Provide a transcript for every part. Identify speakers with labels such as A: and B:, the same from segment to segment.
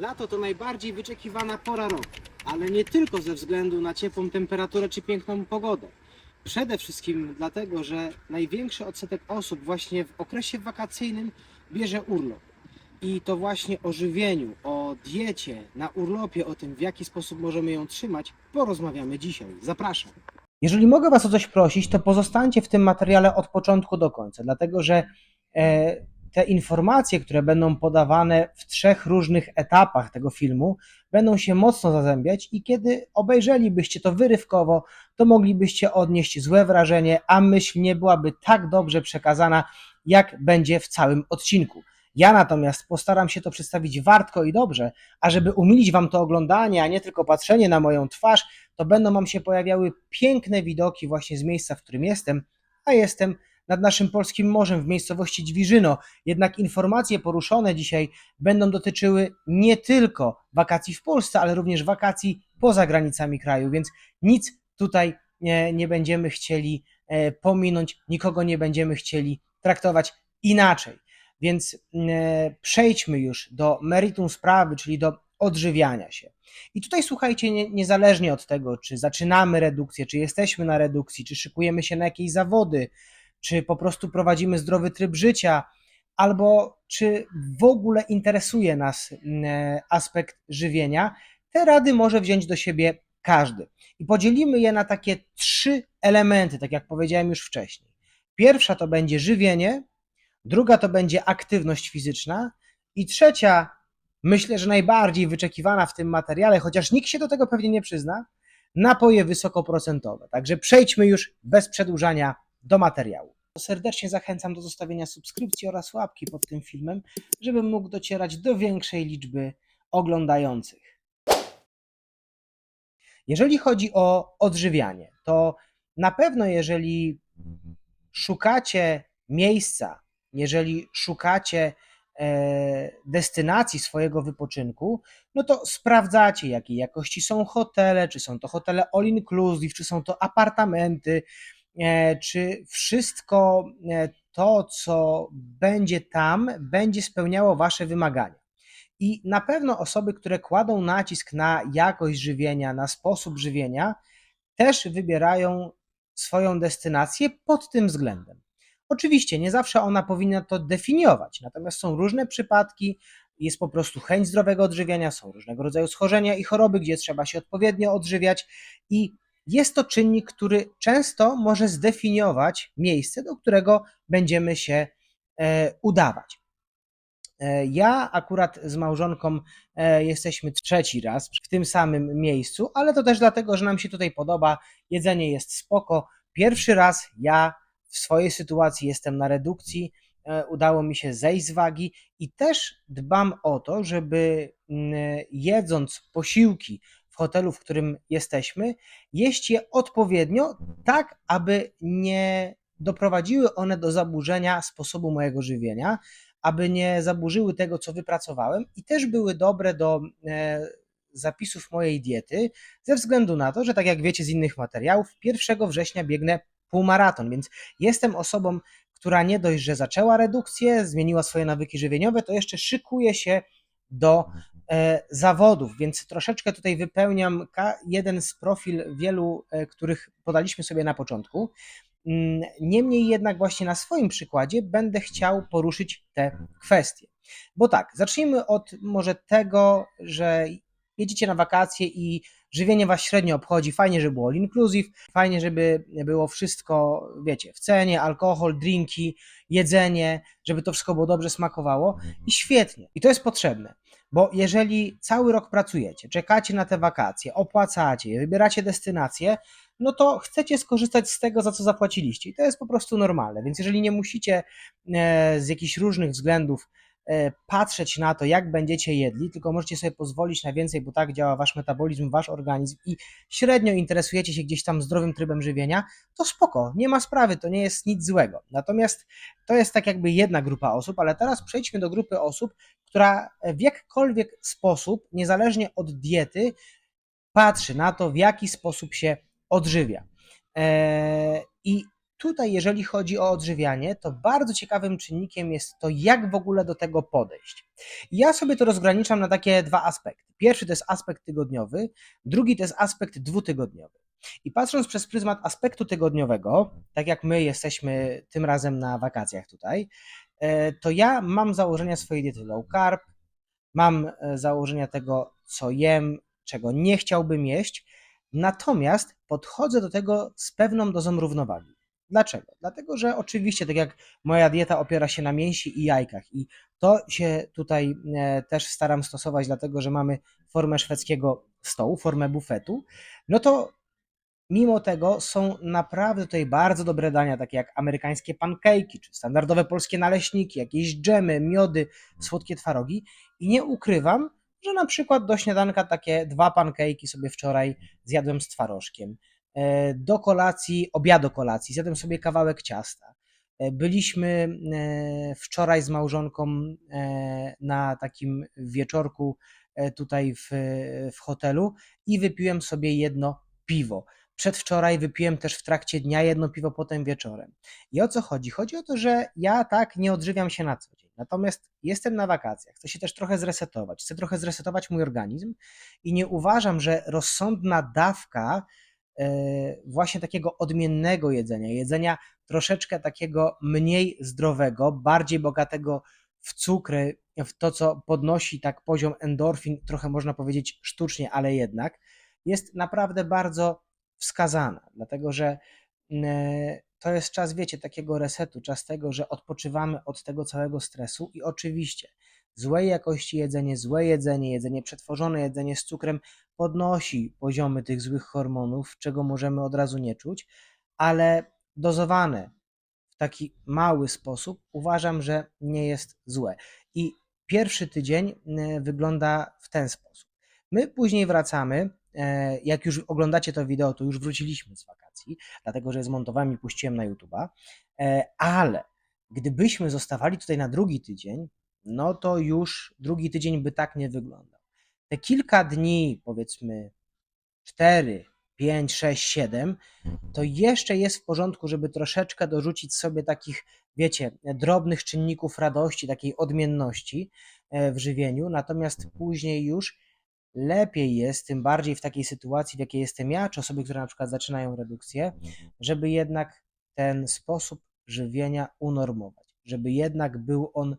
A: Lato to najbardziej wyczekiwana pora roku, ale nie tylko ze względu na ciepłą temperaturę czy piękną pogodę. Przede wszystkim dlatego, że największy odsetek osób właśnie w okresie wakacyjnym bierze urlop. I to właśnie o żywieniu, o diecie na urlopie, o tym w jaki sposób możemy ją trzymać, porozmawiamy dzisiaj. Zapraszam. Jeżeli mogę Was o coś prosić, to pozostańcie w tym materiale od początku do końca, dlatego że e, te informacje, które będą podawane w trzech różnych etapach tego filmu, będą się mocno zazębiać i kiedy obejrzelibyście to wyrywkowo, to moglibyście odnieść złe wrażenie, a myśl nie byłaby tak dobrze przekazana, jak będzie w całym odcinku. Ja natomiast postaram się to przedstawić wartko i dobrze, a żeby umilić Wam to oglądanie, a nie tylko patrzenie na moją twarz, to będą Wam się pojawiały piękne widoki właśnie z miejsca, w którym jestem, a jestem nad naszym polskim morzem w miejscowości Dźwiżyno. Jednak informacje poruszone dzisiaj będą dotyczyły nie tylko wakacji w Polsce, ale również wakacji poza granicami kraju, więc nic tutaj nie, nie będziemy chcieli e, pominąć, nikogo nie będziemy chcieli traktować inaczej. Więc e, przejdźmy już do meritum sprawy, czyli do odżywiania się. I tutaj słuchajcie, nie, niezależnie od tego, czy zaczynamy redukcję, czy jesteśmy na redukcji, czy szykujemy się na jakieś zawody, czy po prostu prowadzimy zdrowy tryb życia, albo czy w ogóle interesuje nas mm, aspekt żywienia, te rady może wziąć do siebie każdy. I podzielimy je na takie trzy elementy, tak jak powiedziałem już wcześniej. Pierwsza to będzie żywienie, druga to będzie aktywność fizyczna i trzecia, myślę, że najbardziej wyczekiwana w tym materiale, chociaż nikt się do tego pewnie nie przyzna, napoje wysokoprocentowe. Także przejdźmy już bez przedłużania do materiału. Serdecznie zachęcam do zostawienia subskrypcji oraz łapki pod tym filmem, żebym mógł docierać do większej liczby oglądających. Jeżeli chodzi o odżywianie, to na pewno jeżeli szukacie miejsca, jeżeli szukacie e, destynacji swojego wypoczynku, no to sprawdzacie, jakiej jakości są hotele, czy są to hotele all inclusive, czy są to apartamenty, czy wszystko e, to, co będzie tam, będzie spełniało Wasze wymagania. I na pewno osoby, które kładą nacisk na jakość żywienia, na sposób żywienia, też wybierają swoją destynację pod tym względem. Oczywiście nie zawsze ona powinna to definiować, natomiast są różne przypadki, jest po prostu chęć zdrowego odżywiania, są różnego rodzaju schorzenia i choroby, gdzie trzeba się odpowiednio odżywiać i jest to czynnik, który często może zdefiniować miejsce, do którego będziemy się e, udawać. E, Ja akurat z małżonką e, jesteśmy trzeci raz w tym samym miejscu, ale to też dlatego, że nam się tutaj podoba. Jedzenie jest spoko. Pierwszy raz ja w swojej sytuacji jestem na redukcji. Udało mi się zejść z wagi i też dbam o to, żeby mm, jedząc posiłki w hotelu, w którym jesteśmy, jeść je odpowiednio, tak aby nie doprowadziły one do zaburzenia sposobu mojego żywienia aby nie zaburzyły tego, co wypracowałem, i też były dobre do e, zapisów mojej diety, ze względu na to, że tak jak wiecie z innych materiałów, 1 września biegnę półmaraton, więc jestem osobą, która nie dość, że zaczęła redukcję, zmieniła swoje nawyki żywieniowe, to jeszcze szykuje się do zawodów, więc troszeczkę tutaj wypełniam jeden z profil wielu, e, których podaliśmy sobie na początku. Mm, Niemniej jednak właśnie na swoim przykładzie będę chciał poruszyć te kwestie. Bo tak, zacznijmy od może tego, że jedziecie na wakacje i żywienie was średnio obchodzi. Fajnie, żeby było all inclusive, fajnie, żeby było wszystko, wiecie, w cenie, alkohol, drinki, jedzenie, żeby to wszystko było dobrze smakowało i świetnie. I to jest potrzebne. Bo jeżeli cały rok pracujecie, czekacie na te wakacje, opłacacie wybieracie destynacje, no to chcecie skorzystać z tego, za co zapłaciliście. I to jest po prostu normalne. Więc jeżeli nie musicie e, z jakichś różnych względów patrzeć na to, jak będziecie jedli, tylko możecie sobie pozwolić na więcej, bo tak działa wasz metabolizm, wasz organizm i średnio interesujecie się gdzieś tam zdrowym trybem żywienia, to spoko, nie ma sprawy, to nie jest nic złego. Natomiast to jest tak jakby jedna grupa osób, ale teraz przejdźmy do grupy osób, która w jakkolwiek sposób, niezależnie od diety, patrzy na to, w jaki sposób się odżywia. Eee, I tutaj, jeżeli chodzi o odżywianie, to bardzo ciekawym czynnikiem jest to, jak w ogóle do tego podejść. Ja sobie to rozgraniczam na takie dwa aspekty. Pierwszy to jest aspekt tygodniowy, drugi to jest aspekt dwutygodniowy. I patrząc przez pryzmat aspektu tygodniowego, tak jak my jesteśmy tym razem na wakacjach tutaj, e, to ja mam założenia swojej diety low carb, mam e, założenia tego, co jem, czego nie chciałbym jeść, natomiast podchodzę do tego z pewną dozą równowagi. Dlaczego? Dlatego, że oczywiście, tak jak moja dieta opiera się na mięsi i jajkach, i to się tutaj e, też staram stosować, dlatego że mamy formę szwedzkiego stołu, formę bufetu, no to mimo tego są naprawdę tutaj bardzo dobre dania, takie jak amerykańskie pankejki, czy standardowe polskie naleśniki, jakieś dżemy, miody, słodkie twarogi. I nie ukrywam, że na przykład do śniadanka takie dwa pankejki sobie wczoraj zjadłem z twarożkiem. E, Do kolacji, obiadu kolacji, zjadłem sobie kawałek ciasta. E, Byliśmy e, wczoraj z małżonką na takim wieczorku tutaj w, w hotelu i wypiłem sobie jedno piwo. Przedwczoraj wypiłem też w trakcie dnia jedno piwo, potem wieczorem. I o co chodzi? Chodzi o to, że ja tak nie odżywiam się na co dzień. Natomiast jestem na wakacjach, chcę się też trochę zresetować. Chcę trochę zresetować mój organizm i nie uważam, że rozsądna dawka właśnie takiego odmiennego jedzenia, jedzenia troszeczkę takiego mniej zdrowego, bardziej bogatego w cukry, w to, co podnosi tak poziom endorfin, trochę można powiedzieć sztucznie, ale jednak, jest naprawdę bardzo wskazana, dlatego że mm, to jest czas, wiecie, takiego resetu, czas tego, że odpoczywamy od tego całego stresu i oczywiście złej jakości jedzenie, złe jedzenie, jedzenie przetworzone, jedzenie z cukrem podnosi poziomy tych złych hormonów, czego możemy od razu nie czuć, ale dozowane w taki mały sposób uważam, że nie jest złe. I pierwszy tydzień mm, wygląda w ten sposób. My później wracamy. e, Jak już oglądacie to wideo, to już wróciliśmy z wakacji, dlatego że zmontowałem i puściłem na YouTube'a. E, Ale gdybyśmy zostawali tutaj na drugi tydzień, no to już drugi tydzień by tak nie wyglądał. Te kilka dni, powiedzmy 4, 5, 6, 7, to jeszcze jest w porządku, żeby troszeczkę dorzucić sobie takich, wiecie, drobnych czynników radości, takiej odmienności e, w żywieniu, natomiast później już lepiej jest, tym bardziej w takiej sytuacji, w jakiej jestem ja, czy osoby, które na przykład zaczynają redukcję, żeby jednak ten sposób żywienia unormować, żeby jednak był on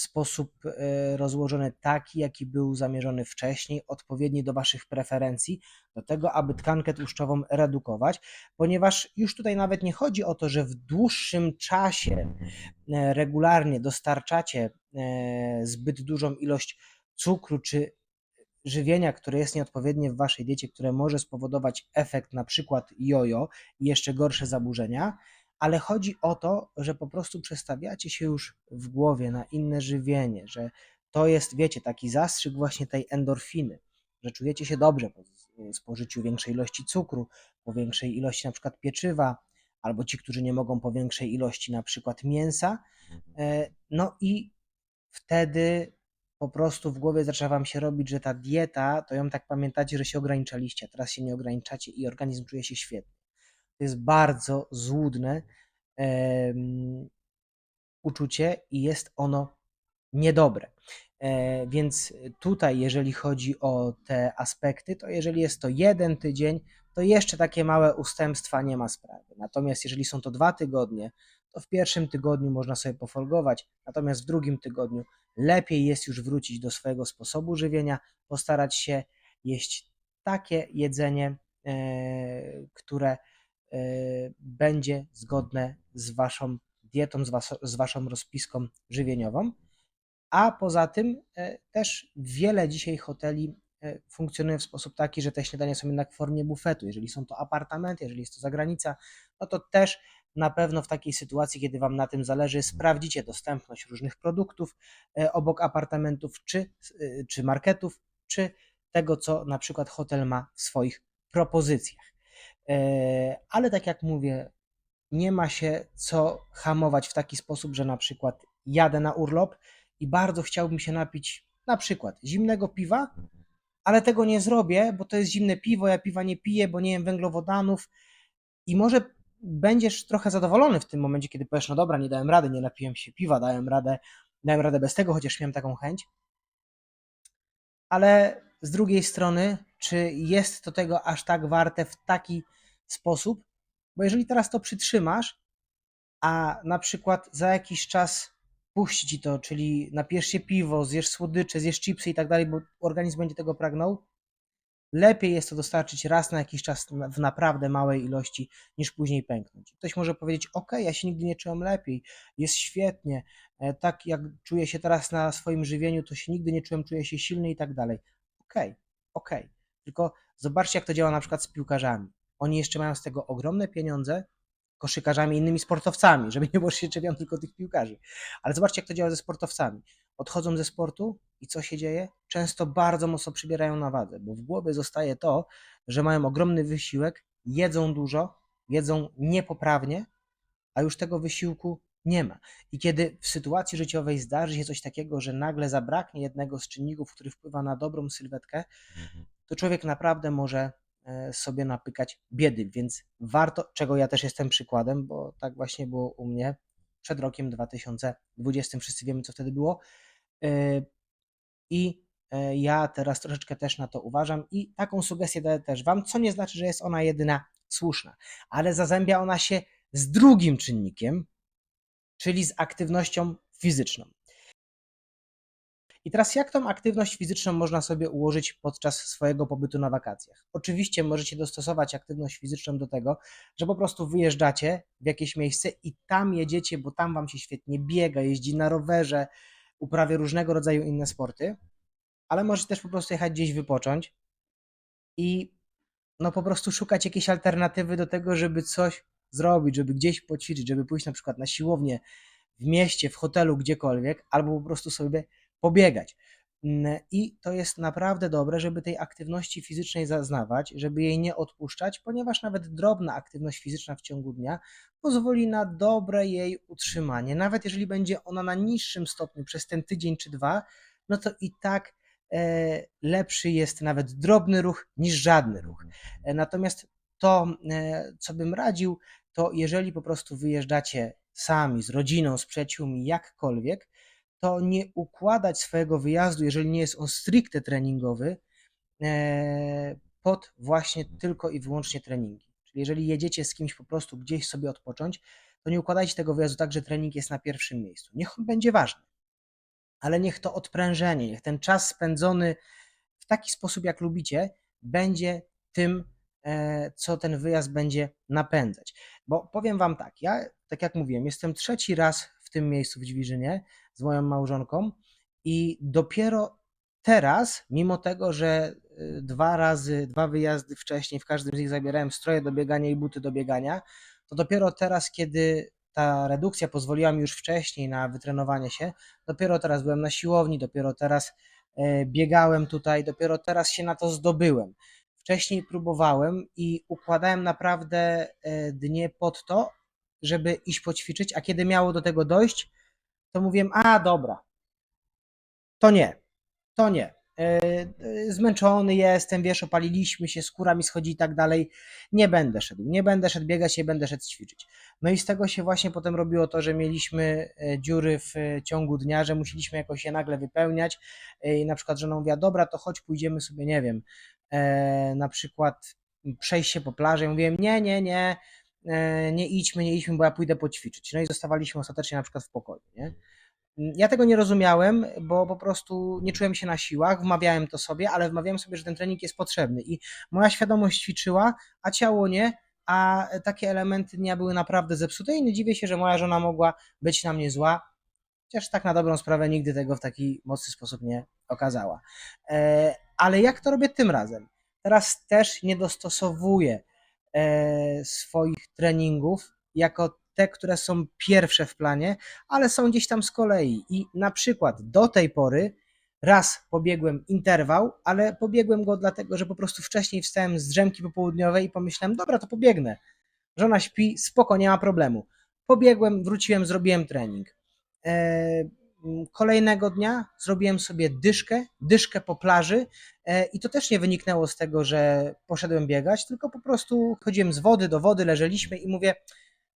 A: w sposób e, rozłożony taki, jaki był zamierzony wcześniej, odpowiedni do Waszych preferencji, do tego, aby tkankę tłuszczową redukować, ponieważ już tutaj nawet nie chodzi o to, że w dłuższym czasie e, regularnie dostarczacie e, zbyt dużą ilość cukru czy żywienia, które jest nieodpowiednie w waszej diecie, które może spowodować efekt na przykład jojo i jeszcze gorsze zaburzenia, ale chodzi o to, że po prostu przestawiacie się już w głowie na inne żywienie, że to jest, wiecie, taki zastrzyk właśnie tej endorfiny, że czujecie się dobrze po spożyciu większej ilości cukru, po większej ilości na przykład pieczywa, albo ci, którzy nie mogą po większej ilości na przykład mięsa. E, No i wtedy po prostu w głowie zaczyna wam się robić, że ta dieta, to ją tak pamiętacie, że się ograniczaliście, a teraz się nie ograniczacie i organizm czuje się świetnie. To jest bardzo złudne em, uczucie i jest ono niedobre. E, Więc tutaj, jeżeli chodzi o te aspekty, to jeżeli jest to jeden tydzień, to jeszcze takie małe ustępstwa nie ma sprawy. Natomiast jeżeli są to dwa tygodnie, to w pierwszym tygodniu można sobie pofolgować, natomiast w drugim tygodniu lepiej jest już wrócić do swojego sposobu żywienia, postarać się jeść takie jedzenie, e, które e, będzie zgodne z waszą dietą, z, was, z waszą rozpiską żywieniową. A poza tym e, też wiele dzisiaj hoteli e, funkcjonuje w sposób taki, że te śniadania są jednak w formie bufetu. Jeżeli są to apartamenty, jeżeli jest to zagranica, no to też na pewno w takiej sytuacji, kiedy Wam na tym zależy, sprawdzicie dostępność różnych produktów e, obok apartamentów, czy, e, czy marketów, czy tego, co na przykład hotel ma w swoich propozycjach. E, Ale tak jak mówię, nie ma się co hamować w taki sposób, że na przykład jadę na urlop i bardzo chciałbym się napić na przykład zimnego piwa, ale tego nie zrobię, bo to jest zimne piwo, ja piwa nie piję, bo nie jem węglowodanów i może będziesz trochę zadowolony w tym momencie, kiedy powiesz, no dobra, nie dałem rady, nie napiłem się piwa, dałem radę, dałem radę bez tego, chociaż miałem taką chęć. Ale z drugiej strony, czy jest to tego aż tak warte w taki sposób? Bo jeżeli teraz to przytrzymasz, a na przykład za jakiś czas puści ci to, czyli napijesz się piwo, zjesz słodycze, zjesz chipsy i tak dalej, bo organizm będzie tego pragnął, lepiej jest to dostarczyć raz na jakiś czas w naprawdę małej ilości, niż później pęknąć. Ktoś może powiedzieć, ok, ja się nigdy nie czułem lepiej, jest świetnie, e, tak jak czuję się teraz na swoim żywieniu, to się nigdy nie czułem, czuję się silny i tak dalej. Okej, okej, tylko zobaczcie jak to działa na przykład z piłkarzami. Oni jeszcze mają z tego ogromne pieniądze, koszykarzami, innymi sportowcami, żeby nie było, się czepiam tylko tych piłkarzy. Ale zobaczcie, jak to działa ze sportowcami. Odchodzą ze sportu i co się dzieje? Często bardzo mocno przybierają na wadze, bo w głowie zostaje to, że mają ogromny wysiłek, jedzą dużo, jedzą niepoprawnie, a już tego wysiłku nie ma. I kiedy w sytuacji życiowej zdarzy się coś takiego, że nagle zabraknie jednego z czynników, który wpływa na dobrą sylwetkę, to człowiek naprawdę może e, sobie napykać biedy, więc warto, czego ja też jestem przykładem, bo tak właśnie było u mnie przed rokiem 2020, wszyscy wiemy, co wtedy było. E, I e, ja teraz troszeczkę też na to uważam i taką sugestię daję też Wam, co nie znaczy, że jest ona jedyna słuszna, ale zazębia ona się z drugim czynnikiem, czyli z aktywnością fizyczną. I teraz jak tą aktywność fizyczną można sobie ułożyć podczas swojego pobytu na wakacjach? Oczywiście możecie dostosować aktywność fizyczną do tego, że po prostu wyjeżdżacie w jakieś miejsce i tam jedziecie, bo tam wam się świetnie biega, jeździ na rowerze, uprawia różnego rodzaju inne sporty, ale możecie też po prostu jechać gdzieś wypocząć i no po prostu szukać jakiejś alternatywy do tego, żeby coś zrobić, żeby gdzieś poćwiczyć, żeby pójść na przykład na siłownię w mieście, w hotelu, gdziekolwiek, albo po prostu sobie pobiegać. Mm, I to jest naprawdę dobre, żeby tej aktywności fizycznej zaznawać, żeby jej nie odpuszczać, ponieważ nawet drobna aktywność fizyczna w ciągu dnia pozwoli na dobre jej utrzymanie. Nawet jeżeli będzie ona na niższym stopniu przez ten tydzień czy dwa, no to i tak e, lepszy jest nawet drobny ruch niż żadny ruch. E, Natomiast to, e, co bym radził, to jeżeli po prostu wyjeżdżacie sami, z rodziną, z przyjaciółmi, jakkolwiek, to nie układać swojego wyjazdu, jeżeli nie jest on stricte treningowy, e, pod właśnie tylko i wyłącznie treningi. Czyli jeżeli jedziecie z kimś po prostu gdzieś sobie odpocząć, to nie układajcie tego wyjazdu tak, że trening jest na pierwszym miejscu. Niech on będzie ważny, ale niech to odprężenie, niech ten czas spędzony w taki sposób, jak lubicie, będzie tym, e, co ten wyjazd będzie napędzać. Bo powiem Wam tak, ja, tak jak mówiłem, jestem trzeci raz w tym miejscu w Dźwiżynie z moją małżonką i dopiero teraz, mimo tego, że y, dwa razy, dwa wyjazdy wcześniej, w każdym z nich zabierałem stroje do biegania i buty do biegania, to dopiero teraz, kiedy ta redukcja pozwoliła mi już wcześniej na wytrenowanie się, dopiero teraz byłem na siłowni, dopiero teraz e, biegałem tutaj, dopiero teraz się na to zdobyłem. Wcześniej próbowałem i układałem naprawdę e, dnie pod to, żeby iść poćwiczyć, a kiedy miało do tego dojść, to mówiłem, a dobra, to nie, to nie. E, e, Zmęczony jestem, wiesz, opaliliśmy się, skóra mi schodzi i tak dalej. Nie będę szedł, nie będę szedł biegać, nie będę szedł ćwiczyć. No i z tego się właśnie potem robiło to, że mieliśmy e, dziury w ciągu dnia, że musieliśmy jakoś je nagle wypełniać. I na przykład żona mówiła, dobra, to chodź, pójdziemy sobie, nie wiem, na przykład przejść się po plaży. Ja mówiłem, nie, nie, nie, nie idźmy, nie idźmy, bo ja pójdę poćwiczyć. No i zostawaliśmy ostatecznie na przykład w pokoju, nie? Ja tego nie rozumiałem, bo po prostu nie czułem się na siłach, wmawiałem to sobie, ale wmawiałem sobie, że ten trening jest potrzebny i moja świadomość ćwiczyła, a ciało nie, a takie elementy dnia były naprawdę zepsute i nie dziwię się, że moja żona mogła być na mnie zła, chociaż tak na dobrą sprawę nigdy tego w taki mocny sposób nie okazała. E, Ale jak to robię tym razem? Teraz też nie dostosowuję e, swoich treningów jako te, które są pierwsze w planie, ale są gdzieś tam z kolei. I na przykład do tej pory raz pobiegłem interwał, ale pobiegłem go dlatego, że po prostu wcześniej wstałem z drzemki popołudniowej i pomyślałem, dobra, to pobiegnę. Żona śpi, spoko, nie ma problemu. Pobiegłem, wróciłem, zrobiłem trening. E, mm, kolejnego dnia zrobiłem sobie dyszkę, dyszkę po plaży e, i to też nie wyniknęło z tego, że poszedłem biegać, tylko po prostu chodziłem z wody do wody, leżeliśmy i mówię,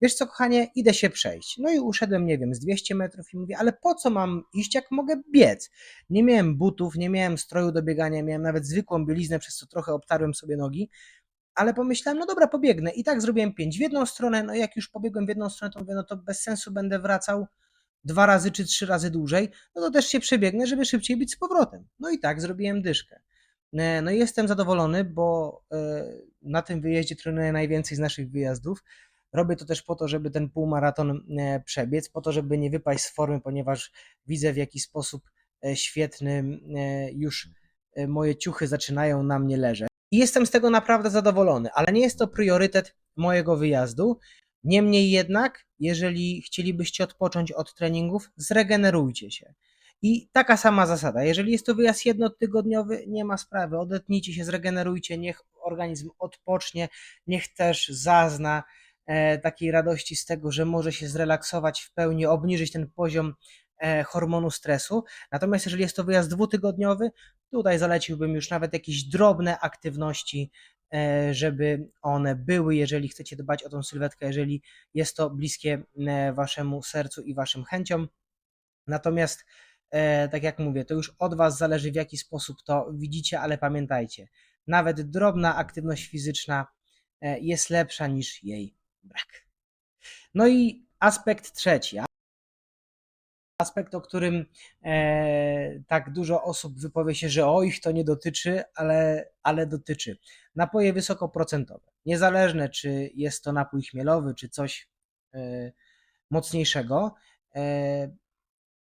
A: wiesz co kochanie, idę się przejść. No i uszedłem, nie wiem, z 200 metrów i mówię, ale po co mam iść, jak mogę biec? Nie miałem butów, nie miałem stroju do biegania, miałem nawet zwykłą bieliznę, przez co trochę obtarłem sobie nogi, ale pomyślałem, no dobra, pobiegnę. I tak zrobiłem pięć w jedną stronę, no jak już pobiegłem w jedną stronę, to mówię, no to bez sensu będę wracał dwa razy czy trzy razy dłużej, no to też się przebiegnę, żeby szybciej być z powrotem. No i tak zrobiłem dyszkę. E, No i jestem zadowolony, bo e, na tym wyjeździe trenuję najwięcej z naszych wyjazdów. Robię to też po to, żeby ten półmaraton e, przebiec, po to, żeby nie wypaść z formy, ponieważ widzę w jaki sposób świetny już moje ciuchy zaczynają na mnie leżeć. I jestem z tego naprawdę zadowolony, ale nie jest to priorytet mojego wyjazdu. Niemniej jednak, jeżeli chcielibyście odpocząć od treningów, zregenerujcie się. I taka sama zasada. Jeżeli jest to wyjazd jednotygodniowy, nie ma sprawy. Odetnijcie się, zregenerujcie, niech organizm odpocznie, niech też zazna e, takiej radości z tego, że może się zrelaksować w pełni, obniżyć ten poziom e, hormonu stresu. Natomiast jeżeli jest to wyjazd dwutygodniowy, tutaj zaleciłbym już nawet jakieś drobne aktywności, żeby one były, jeżeli chcecie dbać o tą sylwetkę, jeżeli jest to bliskie e, waszemu sercu i waszym chęciom. Natomiast, e, tak jak mówię, to już od was zależy, w jaki sposób to widzicie, ale pamiętajcie, nawet drobna aktywność fizyczna e, jest lepsza niż jej brak. No i aspekt trzeci. Aspekt, o którym e, tak dużo osób wypowie się, że o ich to nie dotyczy, ale, ale dotyczy. Napoje wysokoprocentowe. Niezależne, czy jest to napój chmielowy, czy coś e, mocniejszego. E,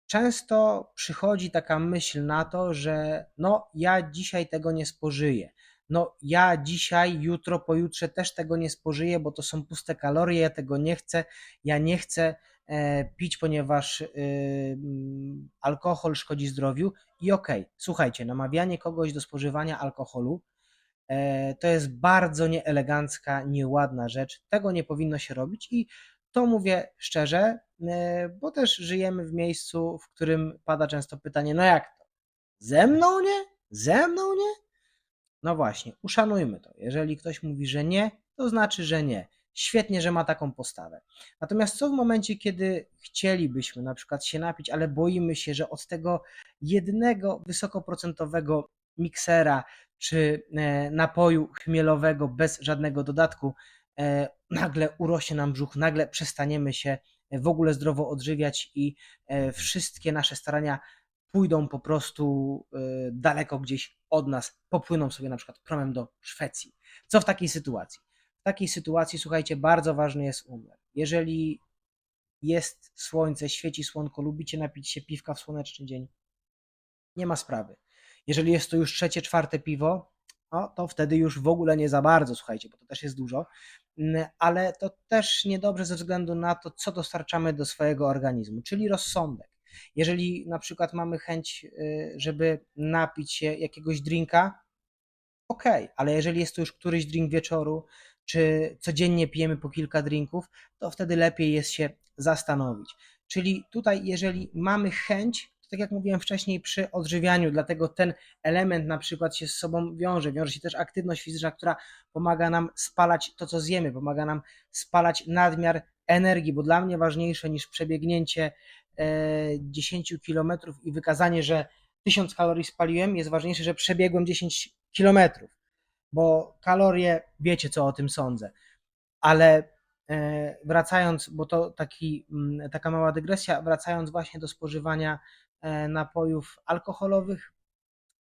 A: często przychodzi taka myśl na to, że no ja dzisiaj tego nie spożyję. No ja dzisiaj, jutro, pojutrze też tego nie spożyję, bo to są puste kalorie, ja tego nie chcę, ja nie chcę pić, ponieważ y, mm, alkohol szkodzi zdrowiu. I okej, słuchajcie, namawianie kogoś do spożywania alkoholu e, to jest bardzo nieelegancka, nieładna rzecz. Tego nie powinno się robić i to mówię szczerze, e, bo też żyjemy w miejscu, w którym pada często pytanie: no jak to? Ze mną nie? Ze mną nie? No właśnie, uszanujmy to. Jeżeli ktoś mówi, że nie, to znaczy, że nie. Świetnie, że ma taką postawę. Natomiast co w momencie, kiedy chcielibyśmy na przykład się napić, ale boimy się, że od tego jednego wysokoprocentowego miksera czy e, napoju chmielowego bez żadnego dodatku e, nagle urośnie nam brzuch, nagle przestaniemy się w ogóle zdrowo odżywiać i e, wszystkie nasze starania pójdą po prostu e, daleko gdzieś od nas, popłyną sobie na przykład promem do Szwecji. Co w takiej sytuacji? W takiej sytuacji, słuchajcie, bardzo ważny jest umiar. Jeżeli jest słońce, świeci słonko, lubicie napić się piwka w słoneczny dzień, nie ma sprawy. Jeżeli jest to już trzecie, czwarte piwo, no to wtedy już w ogóle nie za bardzo, słuchajcie, bo to też jest dużo, Mm, ale to też niedobrze ze względu na to, co dostarczamy do swojego organizmu, czyli rozsądek. Jeżeli na przykład mamy chęć, y, żeby napić się jakiegoś drinka, ok, ale jeżeli jest to już któryś drink wieczoru, czy codziennie pijemy po kilka drinków, to wtedy lepiej jest się zastanowić. Czyli tutaj, jeżeli mamy chęć, to tak jak mówiłem wcześniej, przy odżywianiu, dlatego ten element na przykład się z sobą wiąże. Wiąże się też aktywność fizyczna, która pomaga nam spalać to, co zjemy, pomaga nam spalać nadmiar energii, bo dla mnie ważniejsze niż przebiegnięcie e, 10 kilometrów i wykazanie, że 1000 kalorii spaliłem, jest ważniejsze, że przebiegłem 10 kilometrów, bo kalorie, wiecie co o tym sądzę, ale e, wracając, bo to taki, mm, taka mała dygresja, wracając właśnie do spożywania e, napojów alkoholowych,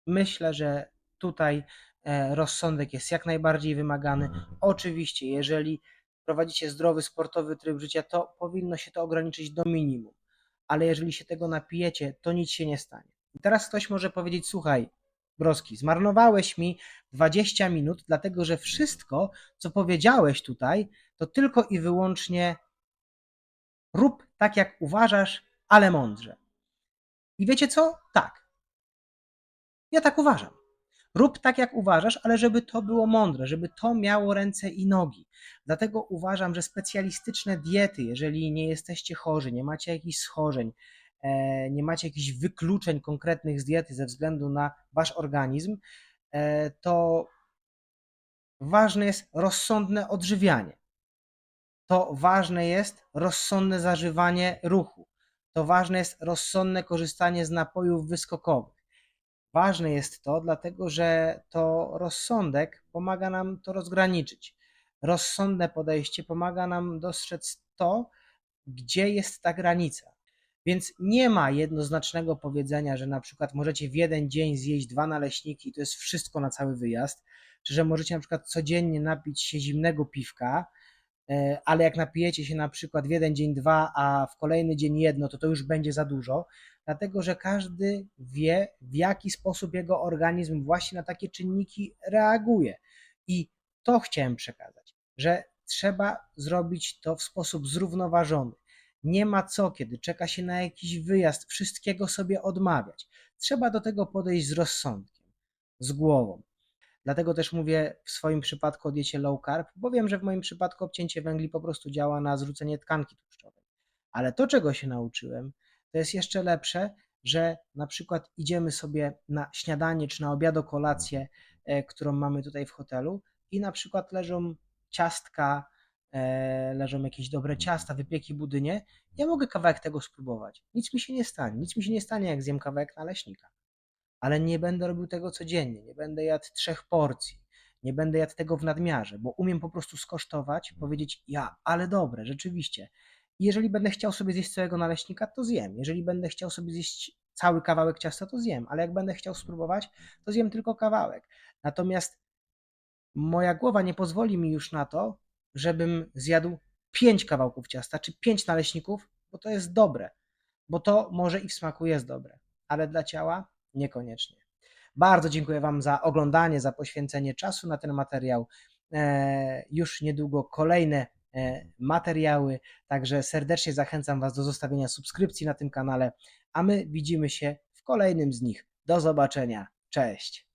A: myślę, że tutaj e, rozsądek jest jak najbardziej wymagany. Oczywiście, jeżeli prowadzicie zdrowy, sportowy tryb życia, to powinno się to ograniczyć do minimum. Ale jeżeli się tego napijecie, to nic się nie stanie. I teraz ktoś może powiedzieć: Słuchaj, Broski, zmarnowałeś mi 20 minut, dlatego że wszystko, co powiedziałeś tutaj, to tylko i wyłącznie rób tak, jak uważasz, ale mądrze. I wiecie co? Tak. Ja tak uważam. Rób tak, jak uważasz, ale żeby to było mądre, żeby to miało ręce i nogi. Dlatego uważam, że specjalistyczne diety, jeżeli nie jesteście chorzy, nie macie jakichś schorzeń, nie macie jakichś wykluczeń konkretnych z diety ze względu na wasz organizm, e, to ważne jest rozsądne odżywianie. To ważne jest rozsądne zażywanie ruchu. To ważne jest rozsądne korzystanie z napojów wyskokowych. Ważne jest to, dlatego że to rozsądek pomaga nam to rozgraniczyć. Rozsądne podejście pomaga nam dostrzec to, gdzie jest ta granica. Więc nie ma jednoznacznego powiedzenia, że na przykład możecie w jeden dzień zjeść dwa naleśniki i to jest wszystko na cały wyjazd, czy że możecie na przykład codziennie napić się zimnego piwka, e, ale jak napijecie się na przykład w jeden dzień dwa, a w kolejny dzień jedno, to to już będzie za dużo, dlatego że każdy wie, w jaki sposób jego organizm właśnie na takie czynniki reaguje. I to chciałem przekazać, że trzeba zrobić to w sposób zrównoważony. Nie ma co, kiedy czeka się na jakiś wyjazd, wszystkiego sobie odmawiać. Trzeba do tego podejść z rozsądkiem, z głową. Dlatego też mówię w swoim przypadku o diecie low carb, bo wiem, że w moim przypadku obcięcie węgli po prostu działa na zrzucenie tkanki tłuszczowej. Ale to, czego się nauczyłem, to jest jeszcze lepsze, że na przykład idziemy sobie na śniadanie czy na obiad, kolację, e, którą mamy tutaj w hotelu i na przykład leżą ciastka, leżą jakieś dobre ciasta, wypieki, budynie, ja mogę kawałek tego spróbować. Nic mi się nie stanie. Nic mi się nie stanie, jak zjem kawałek naleśnika. Ale nie będę robił tego codziennie. Nie będę jadł trzech porcji. Nie będę jadł tego w nadmiarze, bo umiem po prostu skosztować, powiedzieć, ja, ale dobre, rzeczywiście. Jeżeli będę chciał sobie zjeść całego naleśnika, to zjem. Jeżeli będę chciał sobie zjeść cały kawałek ciasta, to zjem. Ale jak będę chciał spróbować, to zjem tylko kawałek. Natomiast moja głowa nie pozwoli mi już na to, żebym zjadł pięć kawałków ciasta czy pięć naleśników, bo to jest dobre. Bo to może i w smaku jest dobre, ale dla ciała niekoniecznie. Bardzo dziękuję Wam za oglądanie, za poświęcenie czasu na ten materiał. E, już niedługo kolejne e, materiały, także serdecznie zachęcam Was do zostawienia subskrypcji na tym kanale, a my widzimy się w kolejnym z nich. Do zobaczenia. Cześć.